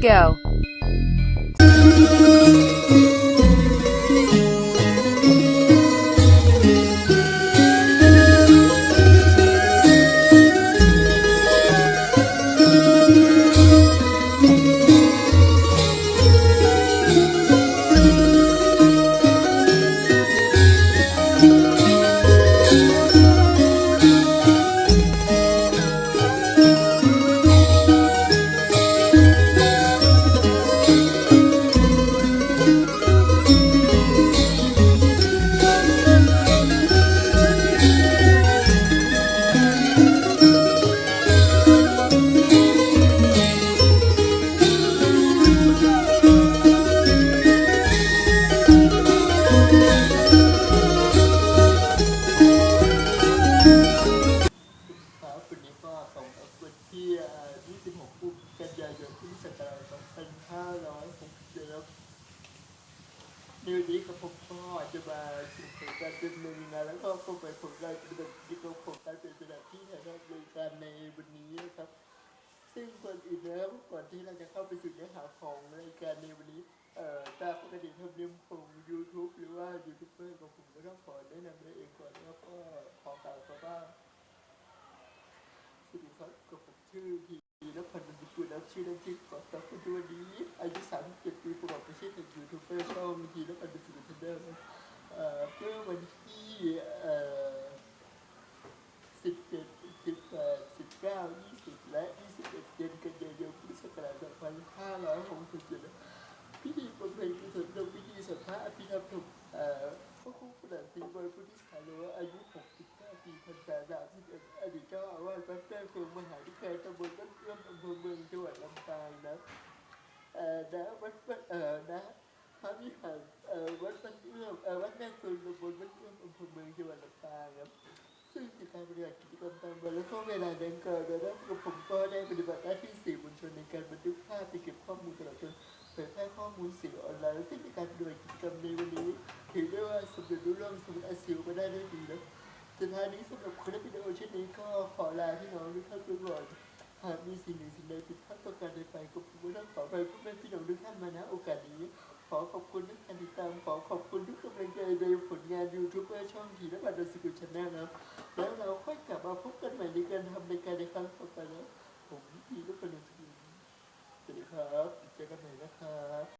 Go! ก่อนที่เราจะเข้าไปสู่เนื้อหาของรายการในวันนี้ เอ่อตามปกติธรรมเนียมของ YouTube หรือว่ายูทูบเบอร์ของผมก็ต้องขอแนะนำตัวเองก่อนแล้วก็ขอกล่าวคำว่าสวัสดีครับกับผมชื่อพีนพันธ์บรรจุนับชื่อเล่นชื่อก่อนครับปัจจุบันนี้ อายุ37ปีประกอบอาชีพเป็นยูทูบเบอร์ช่องทีนพันธ์บรรจุทันเดอร์เอ่อเมื่อวันที่เอ่อ17 18 19 20 และ 21เดือนกันยายน กราช2567พิธีบำเพ็ญกุศลโดยพิธีสัทธาอภิธรรมถกเอ่อพระครูประดับศรีบริพุทธิสาโลอายุ 69 ปีพรรษา31อดีตเจ้าอาวาสวัดแก้วเคืองมหาวิทยาลัยตำบลบ้นเอื้อมอำเภอเมืองจังหวัดลำปางนะเอ่อนะวัดเอ่อนะพระวิหารเอ่อวัดบ้นเอื้อมเอ่อวัดแม่เคืองตำบลบ้านเอื้อมอำเภอเมืองจังหวัดลำปางครับ ซึ่งกิจการปฏิบัติกิจกรรมตามวันและก็เวลาดังกล่าวนะครับกับผมก็ได้ปฏิบัติหน้าที่สื่อมวลชนในการบันทึกภาพไปเก็บข้อมูลตลอดจนเผยแพร่ข้อมูลสื่อออนไลน์และซึ่งในการปฏิบัติกิจกรรมในวันนี้ถือได้ว่าสำเร็จรุ่ร่วงสมุดอาซิลก็ได้ด้วยดีนะสุดท้ายนี้สำหรับคลิปวิดีโอเช่นนี้ก็ขอลาพี่น้องทุกท่านไปก่อนหากมีสิ่งหนึ่งสิ่งใดผิดพลาดประการใดไปก็ผมก็ต้องขอไปเพื่อเป็นพี่น้องทุกท่านมาณโอกาสนี้ ขอขอบคุณทุกการติดตาม ขอขอบคุณทุกกำลังใจในผลงานยูทูบเบอร์ช่องทีและบัตรสกุลชาแนลนะแล้วเราค่อยกลับมาพบกันใหม่ในการทำรายการในครั้งต่อไปนะผมพีและปนุสกุลสวัสดีครับ เจอกันใหม่นะครับ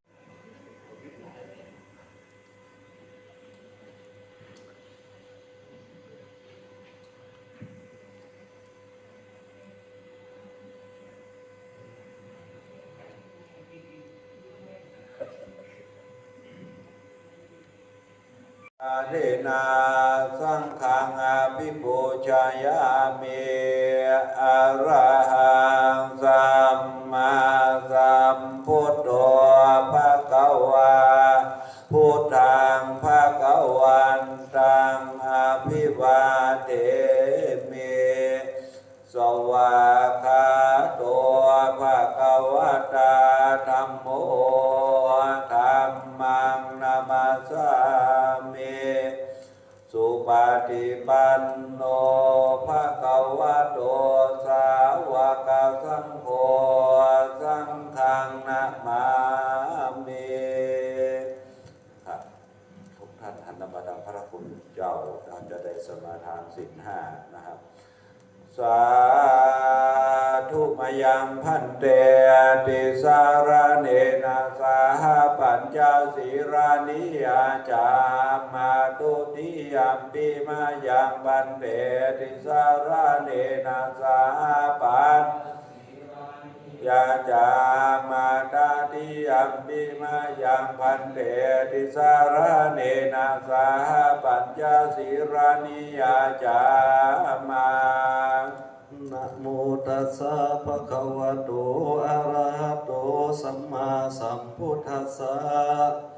เดนาสังฆังอภิปูชายามิอารา ฏิปันโนภะคะวะโตสาวกสังโฆสังฆังนะมามิครับทุกท่านหันมาทางพระคุณเจ้าท่านจะได้สมาทานสินห้านะครับสาธุมายังพันเตติสารเนนะสาปัญจศีรานิยาจามาตุ ติยมปิมายังพันเตติสารเนนะสาปัญยาจามาตาติยมปิมายังพันเตติสารเนนะสาปัญจศีรานิยาจามานะโมตัสสะภะคะวะโตอะระหะโตสัมมาสัมพุทธัสสะ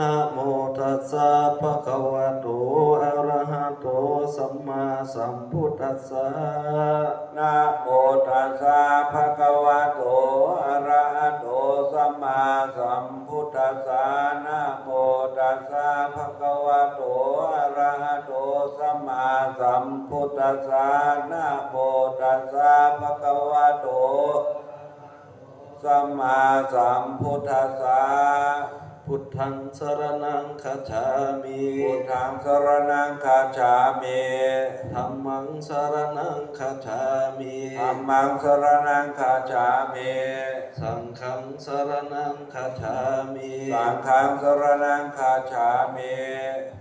นะโมตัสสะภะคะวะโต อะระหะโต สัมมาสัมพุทธัสสะ นะโมตัสสะภะคะวะโต อะระหะโต สัมมาสัมพุทธัสสะ นะโมตัสสะภะคะวะโต อะระหะโต สัมมาสัมพุทธัสสะ นะโมตัสสะภะคะวะโต สัมมาสัมพุทธัสสะ พุทธังสรณังคัจฉามิพุทธังสรณังคาฉามิธัมมังสรณังคัจฉามิธัมมังสรณังคาฉามิสังฆังสรณังคัจฉามิสังฆังสรณังคาฉามิ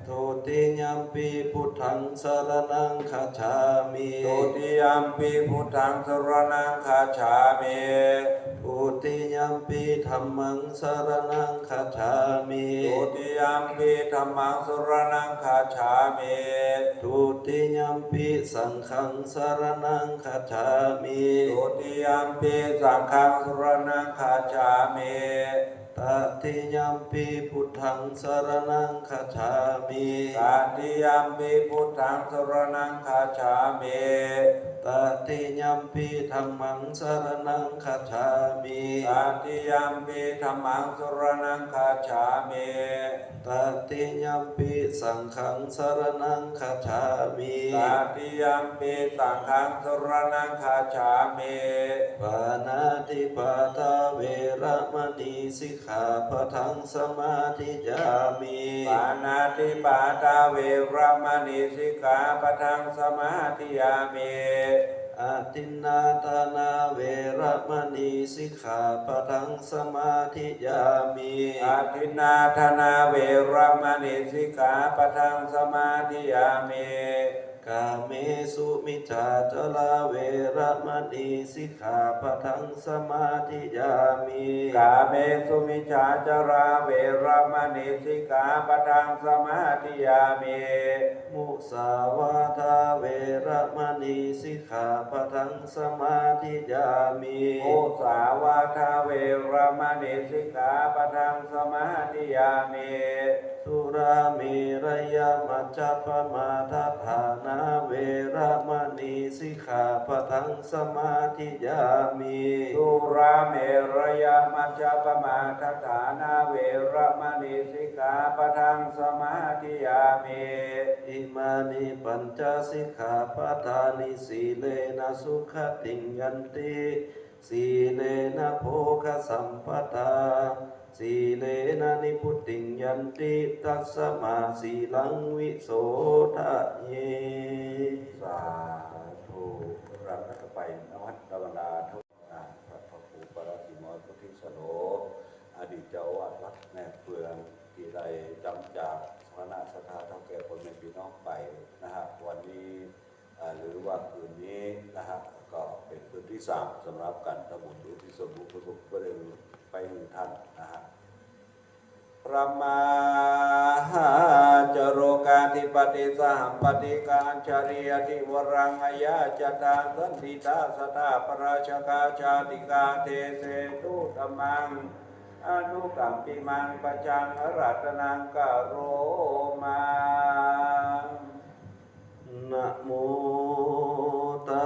ทุติยัมปีพุทธังสรณังคัจฉามิตุติยมปีพุทธังสรณังคาฉามิทุติยัมปีธัมมังสรณังคัจฉามิตุติยมปีธรรมังสรณังคาฉามิทุติยัมปีสังฆังสรณังคัจฉามิตุติยมปีสังฆังสรณังคาฉามิตติยัมปีพุทธังสรณังคัจฉามิตติยมปีพุทธังสรณังคาฉามิ ตติยัมปีธัมมังสรณังคัจฉามิตติยมปีธรรมังสรณังคาฉามิตติยัมปีสังฆังสรณังคัจฉามิตติยมปีสังฆังสรณังคาฉามิปานาติปาตาเวระมณีสิกขาปะทังสมาธิยามิปานาติปาตาเวรมณีสิกขาปะทังสมาธิยามิอาทินนาตานาเวรมณีสิกขาปะทังสมาธิยามีอาทินนาธนาเวรมณีสิกขาปะทังสมาธิยามี กาเมสุมิจฉาจลาเวระมณีสิกขาปะทังสมาธิยามิกาเมสุมิชาจาราเวรมณีสิกขาปะทังสมาธิยามิมุสาวาทาเวระมณีสิกขาปะทังสมาธิยามิโอสาวาทาเวรมณีสิกขาปะทังสมาธิยามิสุราเมรยมัจจปมาทัฏฐานาเวระมณีสิกขาปะทังสมาธิยามิสุราเมรยมัจจปมาทฐานาเวรมณีสิกขาปะทังสมาธิยามิอิมานิปัญจสิกขาปทานิสีเลนะสุขติงยันติสีเลนะโภคสัมปทา สีเลนะนิพุติงยันติตัสสมาสีลังวิโสทะเยสาธุรัตนไปนวัตตวนาทุกนาพระพุทธปรสิมรพุทธิสโลอดีตเจ้าอาวาดวัดแม่เฟืองที่ได้จำจากสมณะสถาเท่าแก่คนในพี่น้องไปนะฮะวันนี้หรือว่าคืนนี้นะฮะ เป็นคืนที่สามสำหรับการทำบุญอุที่สมบูรณ์สุขก็เลยไปหนึ่งท่านนะฮะพระมาหาจโรกาธิปติสหัมปติการชริยติวรังอายาจตาสันติตาสตาปราชกาชาติกาเทเสตุตมังอนุกัมปิมังปะจังรัตนังกโรมานะโม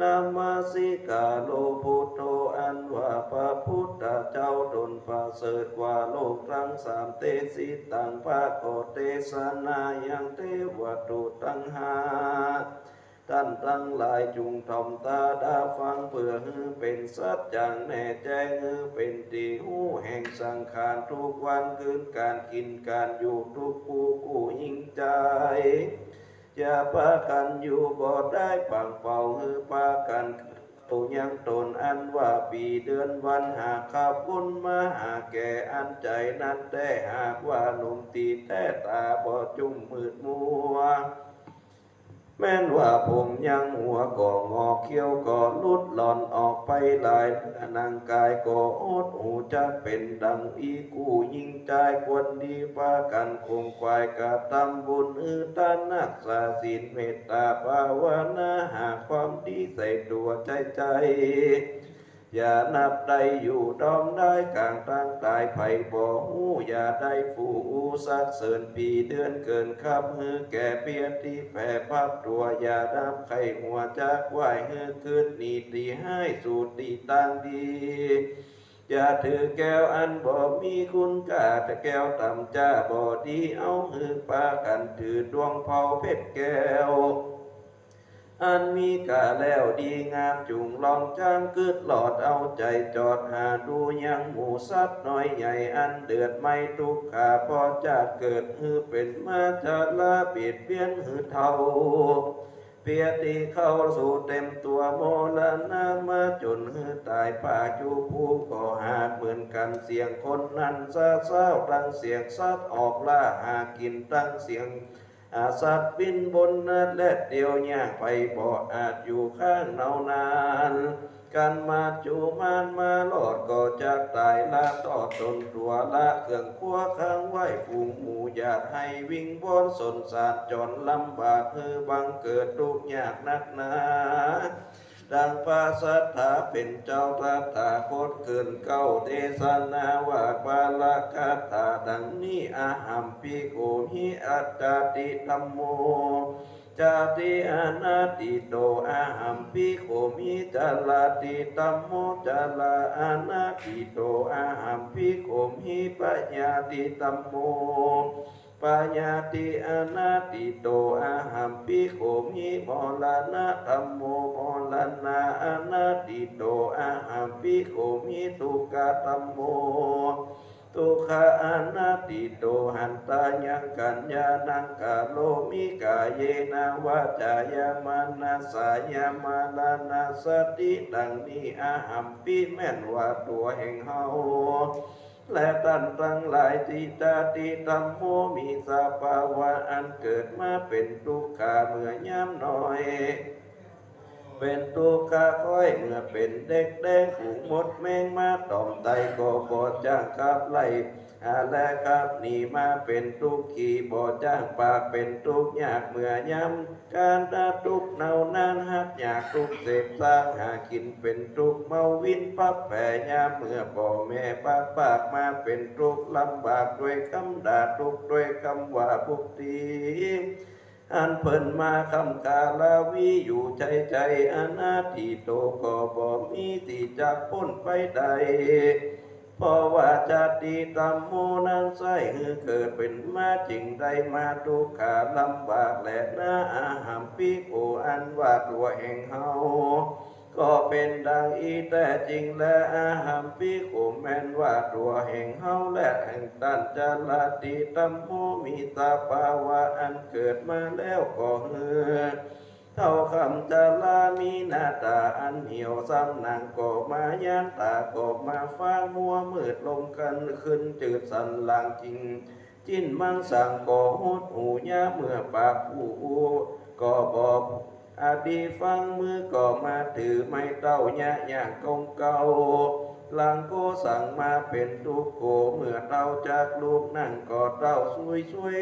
นามาสิกาโลพุทโธอันว่าพระพุทธเจ้าดนประเสริฐกว่าโลกทั้งสามเตสิตังภาโกเตสนายังเทวตุตังหาท่านทั้งหลายจุงทอมตาดาฟังเพื่อให้เป็นสัจจังแน่ใจให้เป็นตีหูแห่งสังขารทุกวันคืนการกินการอยู่ทุกผู้กูยิ่งใจ จะปากันอยู่บ่ได้ปังเป่าฮือปากันตูยังตนอันว่าปีเดือนวันหากขับบุญมาหาแก่อันใจนั้นแต่หากว่าหนุ่มตีแต่ตาบ่จุ่มมืดมัว แม้นว่าผมยังหัวก่องอเขี้ยวก่อลุดหล่อนออกไปหลายเมื่อนางกายก่อโอดหูจะเป็นดังอีกูยิงใจควรดีปากันคงควายกะตำบุญอือตานักษาศีลเมตตาภาวนาหาความดีใส่ตัวใจใจ อย่านับได้อยู่ดอมได้กลางตั้งตายไผ่บ่หูอย่าได้ฟูอูสักเสริญปีเดือนเกินคับฮือแก่เปียนที่แผ่พับตัวอย่าดับไข่หัวจากไหวฮือคืนนีตีให้สูตรดีตั้งดีอย่าถือแก้วอันบ่มีคุณค่าแต่แก้วต่ำจ้าบ่ดีเอาฮือปากันถือดวงเผาเพชรแก้ว อันมีกาแล้วดีงามจุงลองจ้างกึดหลอดเอาใจจอดหาดูยังหมูสัตว์น้อยใหญ่อันเดือดไม่ทุกขาพอจะเกิดฮือเป็นมาจะละเบียดเบียนฮือเทาเปียตีเข้าสู่เต็มตัวโมลนามาจนฮือตายป่าจูผู้ก็หาเหมือนกันเสียงคนนั้นซาเศร้าตั้งเสียงสัตว์ออกล่าหากินตั้งเสียง อาสัตว์บินบนนัดและเดียวยากไปบ่อาจอยู่ข้างเนานานการมาจูมานมาหลอดก็จะตายละต่อตนตัวละเครื่องครัวข้างไหวฝูงหมูอยากให้วิ่งบนสนสารจนลำบากเฮือบังเกิดทุกยากนักหนา ดังพระสัทธาเป็นเจ้าทัตถาคตเกินเก้าเทศนาว่าปาลคาถาดังนี้อาหัมปิโกหิอัตตาติธัมโมจาติอนาติโตอาหัมปิโกมิจาลาติตัมโมจาลาอนาติโตอาหัมปิโกมิปัญญาติตัมโม ปัญญาติอนาติโตอาหัมปิโกมิมลานะตัมโมมลานาอนาติโตอาหัมปิโกมิทุกขตัมโมทุขาอนัตติโตหันตายังกัญญานังกาโลมิกาเยนาวาจายามานาสายามาลานาสติดังนี้อาหัมปิแม่นว่าตัวแห่งเฮา และตันทั้งหลายทีตาติตัมโมมีสภาวะอันเกิดมาเป็นทุกขาเมื่อย่ำหน่อย เป็นตุกขาค่อยเมื่อเป็นเด็กแดงหูหมดแมงมาตอมไตก็บ่จ้างกับไล่าแลครับนี่มาเป็นทุกขีบ่จ้างปากเป็นทุกยากเมื่อย้ำการตาทุกเนานาหักอยากทุกเสพสร้างหากินเป็นทุกเมาวินพับแผ่ยามเมื่อพ่อแม่ปากปากมาเป็นทุกลำบากด้วยคำด่าทุกด้วยคำว่าบุกตีอันเพิ่นมาคำกาลาวีอยู่ใจใจอนาติโตก็บ่มีที่จะพ้นไปใด เพราะว่าจาติตัมโมนั้นใส่ฮือเกิดเป็นมาจริงได้มาทุกขาลำบากและนาอาหามปีโกอันว่าตัวแห่งเฮาก็เป็นดังอีแต่จริงและอาหามปีโกแม่นว่าตัวแห่งเฮาและแห่งตันจาลาติตัมโมมีตาภาวะอันเกิดมาแล้วก็เฮือ เท่าคำจะลามีหน้าตาอันเหี่ยวซ้ำนางก็มาย่านตาก็มาฟ้ามัวมืดลงกันขึ้นจืดสันหลางจริง จิ้นมังสั่งก็หดหูยาเมื่อปากผู้ก็บอกอดีฟังมือก็มาถือไม่เต้ายะอย่างกงเก่าหลังโกสั่งมาเป็นทุกโกเมื่อเต้าจากลูกนั่งก็เต้าช่วยช่วย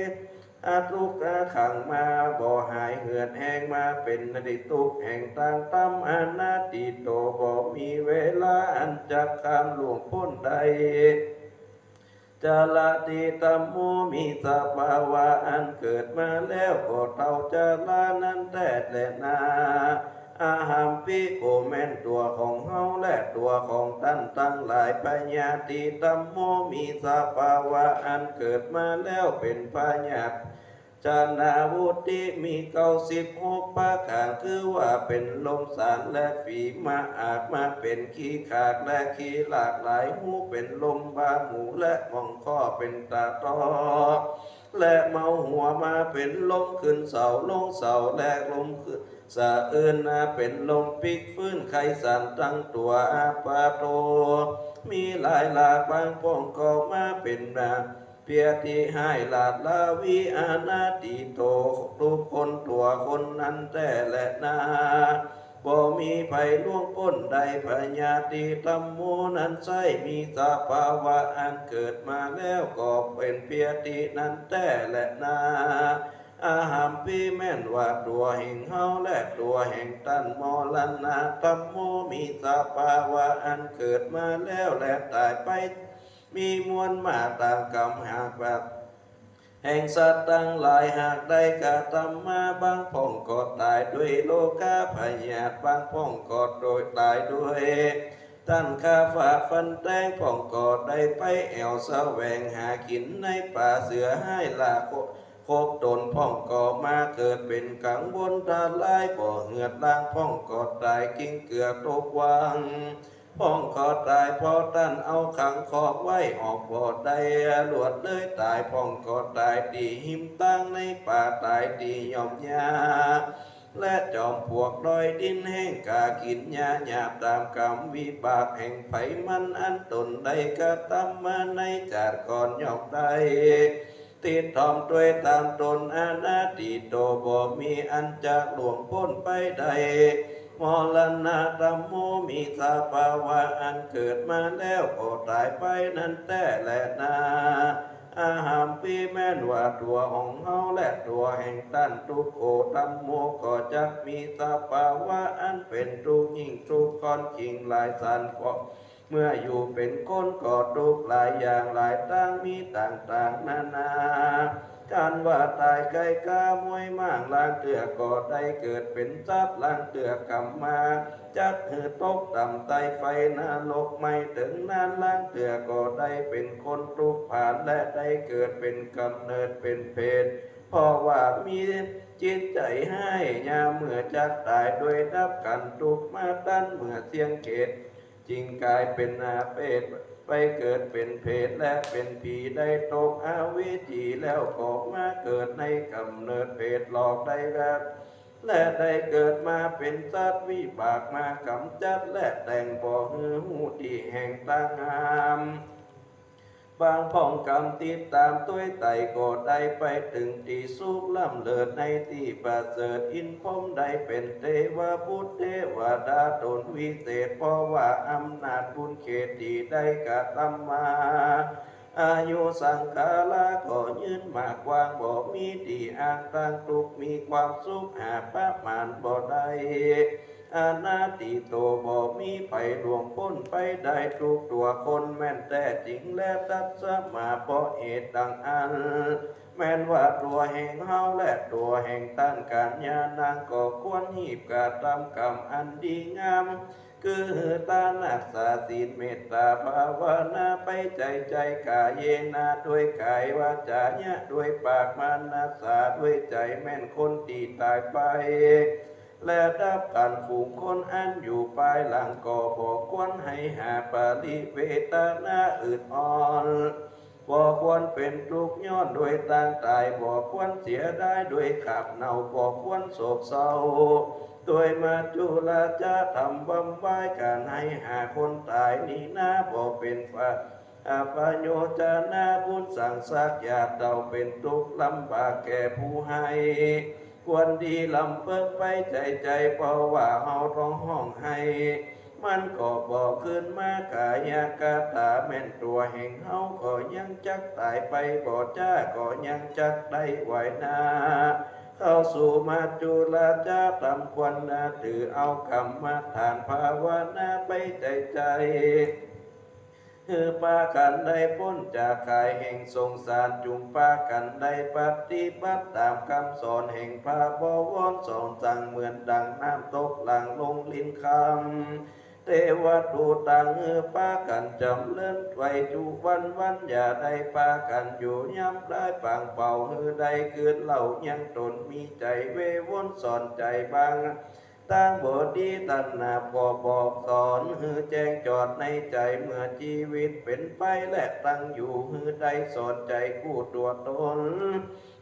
อาทุกอาขังมาบ่หายเหือดแห้งมาเป็นนดิทุกแห่งต่างตำอานาติโตบ่มีเวลาอันจะข้ามล่วงพ้นใดจาลาติตัมโมมีสภาวะอันเกิดมาแล้วก็เท่าจาลานั้นแต่แต่นา อาหามปิโกแม่นตัวของเฮาและตัวของท่านตั้งหลายปัญญาติตัมโมมีสภาวะอันเกิดมาแล้วเป็นปัญญาจานาวุติมีเก้าสิบหกประการคือว่าเป็นลมสารและฝีมาอาจมาเป็นขี้ขาดและขี้หลากหลายหูเป็นลมบาหมูและมองข้อเป็นตาตอและเมาหัวมาเป็นลมขึ้นเสาลงเสาและลมขึ้น สะเอินนาเป็นลมปิกฟื้นไขสันตั้งตัวอาปาโต มีหลายหลากบางป้องก็มาเป็นนาเปียติให้ลาดลาวิอานาติโตทุกคนตัวคนนั้นแต่แหละนาบ่มีไผล่วงพ้นใดพญาติตัมโมนั้นใช่มีสภาวะอันเกิดมาแล้วก็เป็นเปียตินั้นแต่แหละนา อาหามพีแม่นว่าตัวแห่งเฮาและตัวแห่งตันมอลันนาตัมโมมีสภาวะอันเกิดมาแล้วและตายไป มีมวลมาตามกรรมหากแบบแห่งสัตว์ตั้งหลายหากได้กระทำมาบางพ่องก็ตายด้วยโลกาพยาบางพ่องก็โดยตายด้วยท่านข้าฝากฟันแตงพ่องก็ได้ไปแอวแสวงหากินในป่าเสือให้ลาโค โคกตนพ่องก่อมาเกิดเป็นกังวลตาลายบ่เหือดล่างพ่องก่อตายกิ้งเกลือตกวังพ่องก่อตายพอตั้นเอาขังขอบไว้ออกบ่ได้หลวดเลยตายพ่องก่อตายตีหิมตั้งในป่าตายตียอมยาและจอมพวกดอยดินแห้งกากินยาหยาบตามกรรมวิบากแห่งไผมันอันตนใดกระทำมาในจาดก่อนยอกได้ ติดทอมด้วยตามตนอาณาติโตบ่มีอันจากหลวงพ้นไปใดมรณะธรรมโมมีสภาวะอันเกิดมาแล้วก็ตายไปนั้นแต่แหละนาอาหามปีแม่นว่าตัวของเฮาและตัวแห่งตันทุกโกตัมโมก็จะมีสภาวะอันเป็นทุกยิ่งทุกข์ก้อนจริงหลายสันก็ เมื่ออยู่เป็นคนก็ทุกหลายอย่างหลายตั้งมีต่างๆนานาการว่าตายไกลกามวยมากลางเตือก็ได้เกิดเป็นจัดลางเตือกรรมมาจักหือตกต่ำไตไฟนาลกไม่ถึงนานลางเตือก็ได้เป็นคนทุกผ่านและได้เกิดเป็นกำเนิดเป็นเพศเพราะว่ามีจิตใจให้ยาเมื่อจักตายโดยดับกันทุกมาตั้นเมื่อเสียงเกต จิงกายเป็นอาเปตไปเกิดเป็นเพศและเป็นผีได้ตกอาวิจีแล้วก็มาเกิดในกำเนิดเพศหลอกได้แบบและได้เกิดมาเป็นสัตว์วิบากมากำจัดและแต่งบ่อหือหูที่แห่งต่างหาม บางพ่องกรรมติดตามตัวไตก็ได้ไปถึงที่สุขล่ำเลิศในที่ประเสริฐอินพรมได้เป็นเทวบุตรเทวดาตนวิเศษเพราะว่าอำนาจบุญเขตที่ได้กระทำมาอายุสังขาระก็ยืนมากกว้างบ่มีที่อ้างตั้งทุกมีความสุขหาประมาณบ่ได้ อาณาติโตบ่มีไผดวงพ้นไปได้ทุกตัวคนแม่นแต่จริงและตัดสมาเพราะเหตุดังอัน แม้นว่าตัวแห่งเฮาและตัวแห่งต้านการญาณางก็ควรหีบกระทำกรรมอันดีงาม คือตานักษาศีลเมตตาภาวนาไปใจใจกายเยนาด้วยกายวาจาเนี่ยด้วยปากมานาสาด้วยใจแม่นคนตีตายไป และดับการฝูงคนอันอยู่ปลายหลังก็บอกควรให้หาปาริเวตนาอื่นอ่อนบอกควรเป็นทุกข์ย้อนโดยต่างตายบอกควรเสียได้ด้วยขับเนาบอกควรโศกเศร้าโดยมาจุลาจะทำบำไว้การให้หาคนตายนี่นาบอกเป็นฝ่าอาปโยจานาบุญสั่งสักอยาเดาเป็นทุกข์ลำบากแก่ผู้ให้ ควรดีลำเพิกไปใจใจเพราะว่าเฮาต้องห้องให้ มันก็บอกขึ้นมากายากาตาแม่นตัวแห่งเฮาก็ยังจักตายไปบ่จ้าก็ยังจักได้ไหวนาเข้าสู่มาจุลาจาตำควรนาถือเอาคำมาทานภาวนาไปใจใจ คือปากันได้พ้นจากกายแห่งสงสารจุงปากันได้ปฏิบัติตามคำสอนแห่งพระบวรสอนสั่งเหมือนดังน้ำตกหลังลงลิ้นคำเทวตูตังเออปากันจำเลิ่อนไว้จูวันวันอย่าได้ปากันอยู่ย้ำได้ปางเป่าเฮือได้เกิดเหล่ายังตนมีใจเววนสอนใจบาง ตั้งบทดีตันนาพอบอกสอนฮือแจ้งจอดในใจเมื่อชีวิตเป็นไปและตั้งอยู่ฮือได้สอนใจคู่ตัวตน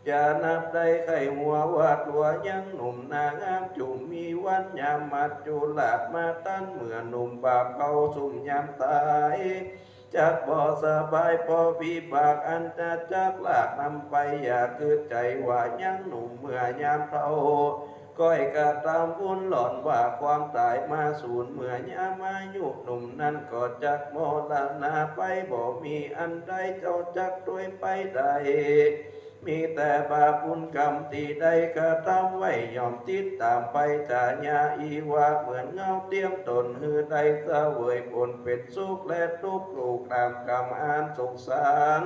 อย่านับได้ไขหัวว่าตัวยังหนุ่มนางามจุ่มมีวันยามมัดจุลาดมาตั้นเมื่อหนุ่มบาปเขาสุ่มยามตายจักบ่อสบายพอวิบากอันจะจักลากนำไปอย่าคือใจว่ายังหนุ่มเมื่อยามเท่า ก้อยกะตามบุญหล่อนว่าความตายมาสูญเมื่อยามายุหนุ่มนั้นก็จักมรณาไปบ่มีอันใดเจ้าจักด้วยไปได้มีแต่บาปบุญกรรมที่ใดกระทำไว้ยอมติดตามไปจาญาอีว่าเหมือนเงาเตรียมตนหือใดเสวยผลเป็นสุขและทุกข์ลูกตามกรรมอานสงสาร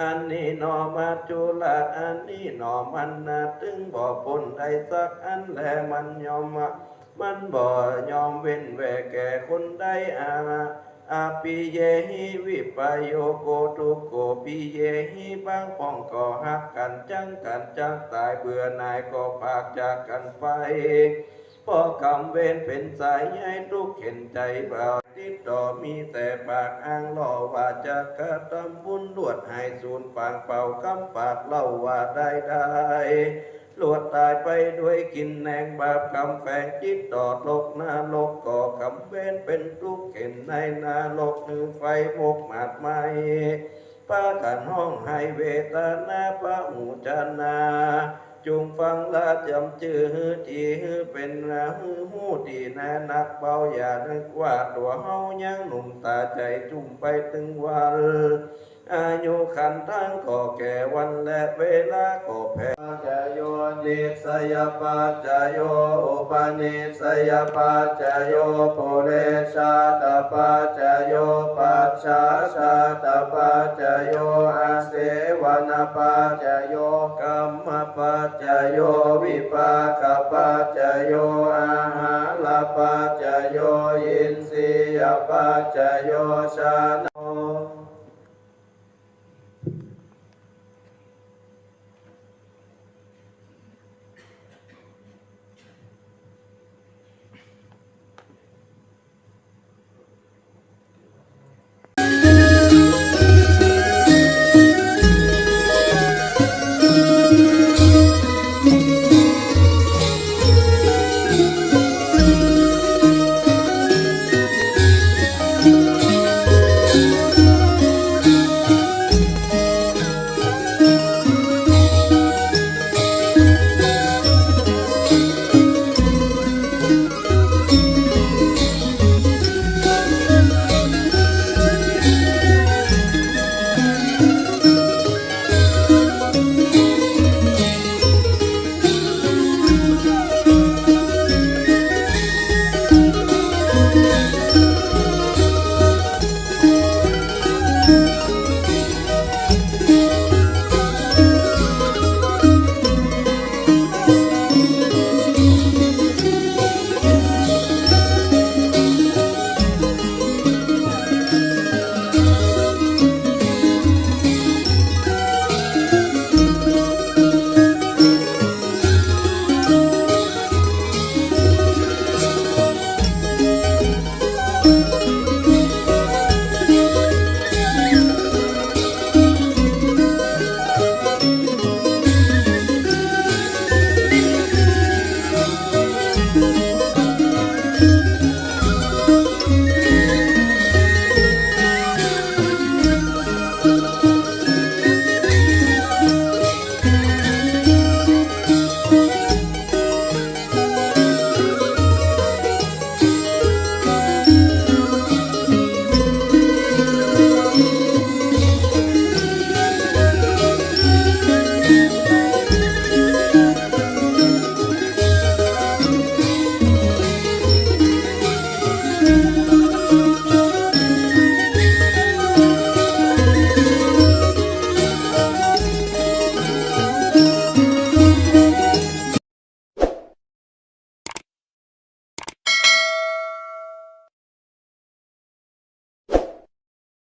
อันนี้หนอมาจุลาอันนี้หนอมันนาถึงบ่พ้นใดสักอันแลมันยอมมันบ่ยอมเว้นแวแก่คนใดอาอาปิเยหิวิปโยโกทุโกปิเยหิบางป้องก็หักกันจังกันจังตายเบื่อหน่ายก็ปากจากกันไปพอกรรมเวรเป็นสายใยทุกเข็นใจเบา ติดต่อมีแต่ปากอ้างล่อว่าจะกระทำบุญลวดให้สูญปางเป่ากำปากเล่าว่าได้ได้ลวดตายไปด้วยกินแนงบาปกรรมแฝงจิตต่อโลกนาโลกก่อกำเวรเป็นทุกข์เข็นในนาโลกนือไฟมกหมาดไหมปากันห้องให้เวทนาพระหูจนา จงฟังละจำชื่อที่เป็นละหูที่แน่นักเบาอย่านึกว่าตัวเฮายังหนุ่มตาใจจุ่มไปถึงวันอายุขันทั้งก็แก่วันและเวลาก็แพ้ จโยนิสยปัจโยอุปนิสยปัจโยปุเรชาตปัจโยปัจฉาชาตปัจโยอาเสวนปัจโยกรรมปัจโยวิปากปัจโยอาหารปัจโยอินทรียปัจจโยชา